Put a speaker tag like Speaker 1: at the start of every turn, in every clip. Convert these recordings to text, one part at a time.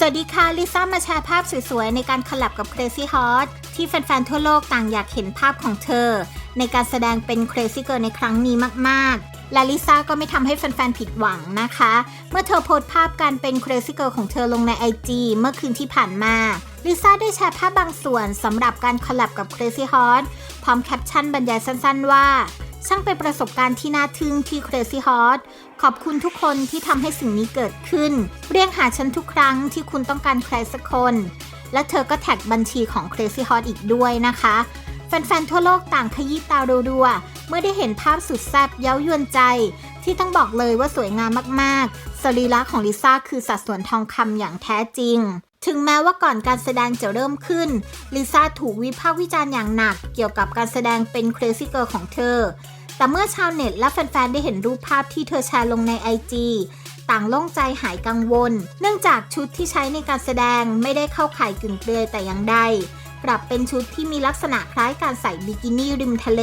Speaker 1: สวัสดีค่ะ ลิซ่ามาแชร์ภาพสวยๆ ในการคอลแลบกับ Crazy Hot ที่แฟนๆ ทั่วโลกต่างอยากเห็นภาพของเธอ ในการแสดงเป็น Crazy Girl ในครั้งนี้มากๆ และลิซ่าก็ไม่ทำให้แฟนๆ ผิดหวังนะคะ เมื่อเธอโพสต์ภาพการเป็น Crazy Girl ของเธอลงใน IG เมื่อคืนที่ผ่านมาลิซ่าได้แชร์ภาพบางส่วนสำหรับการคอลแลบกับ Crazy Hot พร้อมแคปชั่นบรรยายสั้นๆว่า ช่างเป็นประสบการณ์ที่น่าทึ่งที่ Crazy Hot ขอบคุณทุกคนที่ทำให้สิ่งนี้เกิดขึ้น เรียกหาฉันทุกครั้งที่คุณต้องการใครสักคน และเธอก็แท็กบัญชีของ Crazy Hot อีกด้วยนะคะ แฟนๆ ทั่วโลกต่างขยี้ตารัวๆ เมื่อได้เห็นภาพสุดแซ่บเย้ายวนใจ ที่ต้องบอกเลยว่าสวยงามมากๆ สรีระของลิซ่าคือสัดส่วนทองคำอย่างแท้จริง ถึงแม้ว่าก่อนการแสดงจะเริ่มขึ้น ลิซ่าถูกวิพากษ์วิจารณ์อย่างหนักเกี่ยวกับการแสดงเป็น Crazy Girl ของเธอ แต่เมื่อชาวเน็ตและแฟนๆ ได้เห็นรูปภาพที่เธอแชร์ลงใน IG ต่างโล่งใจหายกังวล เนื่องจากชุดที่ใช้ในการแสดงไม่ได้เข้าข่ายกึ่งเปลือยแต่อย่างใด กลับเป็นชุดที่มีลักษณะคล้ายการใส่บิกินี่ริมทะเล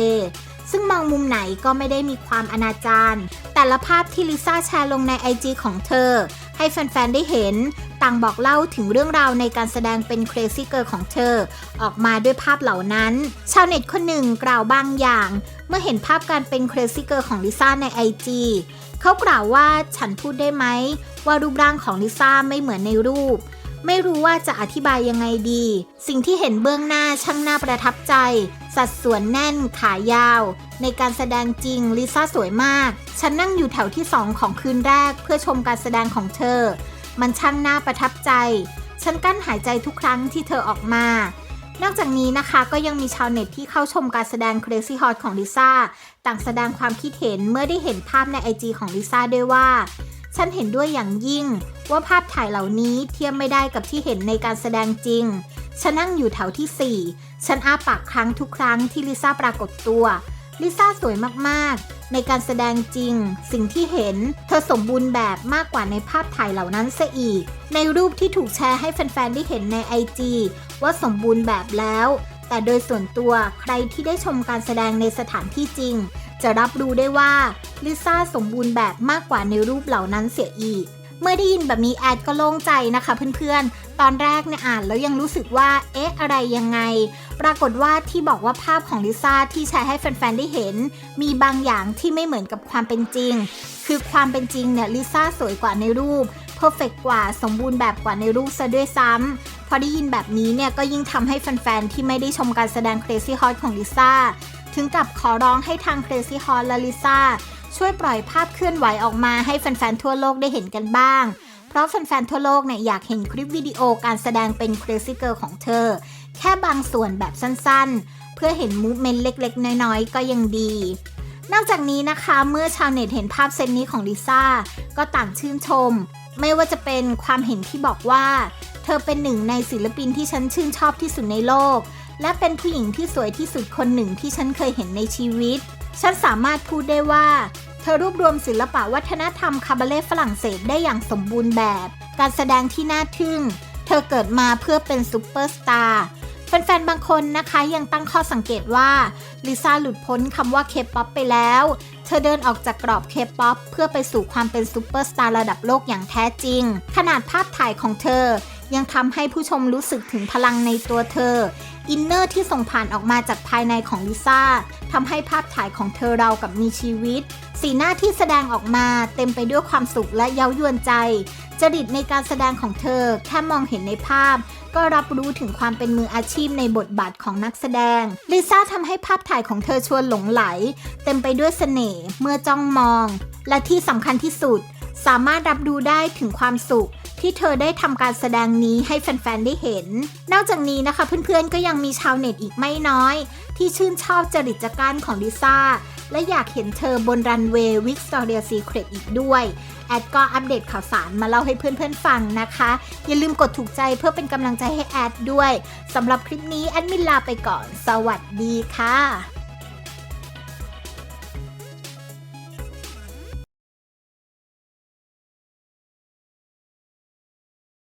Speaker 1: ซึ่งมองมุมไหนก็ไม่ได้มีความอนาจารแต่ละภาพที่ลิซ่าแชร์ลงใน IG ของเธอ ให้แฟน ๆ ได้เห็น ต่างบอกเล่าถึงเรื่องราวในการแสดงเป็น Crazy Girl ของเธอ ออกมาด้วยภาพเหล่านั้น ชาวเน็ตคนหนึ่งกล่าวบางอย่าง เมื่อเห็นภาพการเป็น Crazy Girl ของลิซ่าใน IG เขากล่าวว่าฉันพูดได้ไหม ว่ารูปร่างของลิซ่าไม่เหมือนในรูป ไม่รู้ว่าจะอธิบายยังไงดี สิ่งที่เห็นเบื้องหน้าช่างน่าประทับใจ สัดส่วนแน่นขายาว ในการแสดงจริงลิซ่าสวยมาก ฉันนั่งอยู่แถวที่สองของคืนแรกเพื่อชมการแสดงของเธอ มันช่างน่าประทับใจ ฉันกั้นหายใจทุกครั้งที่เธอออกมา นอกจากนี้นะคะก็ยังมีชาวเน็ตที่เข้าชมการแสดง Crazy Hot ของลิซ่าต่างแสดงความคิดเห็นเมื่อได้เห็นภาพใน IG ของลิซ่าด้วยว่า ฉันเห็นด้วยอย่างยิ่ง ว่าภาพถ่ายเหล่านี้เทียบไม่ได้กับที่เห็นในการแสดงจริง ฉันนั่งอยู่แถวที่ 4 ฉันอ้าปากครั้งทุกครั้งที่ลิซ่าปรากฏตัว ลิซ่าสวยมากๆ ในการแสดงจริง สิ่งที่เห็น เธอสมบูรณ์แบบมากกว่าในภาพถ่ายเหล่านั้นเสียอีก ในรูปที่ถูกแชร์ให้แฟนๆ ได้เห็นใน IG ว่าสมบูรณ์แบบแล้ว แต่โดยส่วนตัวใครที่ได้ชมการแสดงในสถานที่จริง จะรับรู้ได้ว่าลิซ่าสมบูรณ์แบบมากกว่าในรูปเหล่านั้นเสียอีก เมื่อได้ยินแบบนี้แอดก็โล่งใจนะคะเพื่อนๆ ตอนแรกเนี่ยอ่านแล้วยังรู้สึกว่า เอ๊ะ อะไรยังไง ปรากฏว่าที่บอกว่าภาพของลิซ่าที่แชร์ให้แฟนๆ ได้เห็น มีบางอย่างที่ไม่เหมือนกับความเป็นจริง คือความเป็นจริงเนี่ยลิซ่าสวยกว่าในรูปเพอร์เฟกกว่าสมบูรณ์แบบกว่าในรูปซะด้วยซ้ำพอได้ยินแบบนี้เนี่ยก็ยิ่งทำให้แฟนๆ ที่ไม่ได้ชมการแสดง Crazy Hot ของลิซ่าถึงกับขอร้องให้ทาง Crazy Hot และลิซ่า ช่วยปล่อยภาพเคลื่อนไหวออกมาให้แฟนๆทั่วโลกได้เห็นกันบ้าง เพราะแฟนๆทั่วโลกเนี่ยอยากเห็นคลิปวิดีโอการแสดงเป็น Crazy Girl ของเธอ แค่บางส่วนแบบสั้นๆ เพื่อเห็นมูฟเมนต์เล็กๆ น้อยๆ ก็ยังดีนอกจากนี้นะคะเมื่อชาวเน็ตเห็นภาพเซตนี้ของลิซ่าก็ต่างชื่นชม ไม่ว่าจะเป็นความเห็นที่บอกว่า เธอเป็นหนึ่งในศิลปินที่ฉันชื่นชอบที่สุดในโลก และเป็นผู้หญิงที่สวยที่สุดคนหนึ่งที่ฉันเคยเห็นในชีวิต ฉันสามารถพูดได้ว่า เธอรวบรวมศิลปะวัฒนธรรมคาบาเล่ฝรั่งเศสได้อย่างสมบูรณ์แบบ การแสดงที่น่าทึ่ง เธอเกิดมาเพื่อเป็นซูเปอร์สตาร์แฟนๆ บางคนนะคะยังตั้งข้อสังเกตว่าลิซ่าหลุดพ้นคำว่าเคป๊อปไปแล้ว เธอเดินออกจากกรอบเคป๊อปเพื่อไปสู่ความเป็นซูเปอร์สตาร์ระดับโลกอย่างแท้จริง ขนาดภาพถ่ายของเธอยังทำให้ผู้ชมรู้สึกถึงพลังในตัวเธอ อินเนอร์ที่ส่งผ่านออกมาจากภายในของลิซ่าทำให้ภาพถ่ายของเธอเรากับมีชีวิต สีหน้าที่แสดงออกมาเต็มไปด้วยความสุขและเย้ายวนใจ จริตในการแสดงของเธอแค่มองเห็นในภาพ ก็รับรู้ถึงความเป็นมืออาชีพในบทบาทของนักแสดง ลิซ่าทำให้ภาพถ่ายของเธอชวนหลงไหล เต็มไปด้วยเสน่ห์เมื่อจ้องมอง และที่สำคัญที่สุด สามารถรับรู้ได้ถึงความสุข ที่เธอได้ทำการแสดงนี้ให้แฟนๆได้เห็น นอกจากนี้นะคะเพื่อนๆก็ยังมีชาวเน็ตอีกไม่น้อย ที่ชื่นชอบจริตจักรานของลิซ่าและอยากเห็นเธอบนรันเวย์วิกตอเรียซีเครตอีกด้วย แอดก็อัปเดตข่าวสารมาเล่าให้เพื่อนๆฟังนะคะ อย่าลืมกดถูกใจเพื่อเป็นกำลังใจให้แอดด้วยสำหรับคลิปนี้แอดมินลาไปก่อน สวัสดีค่ะ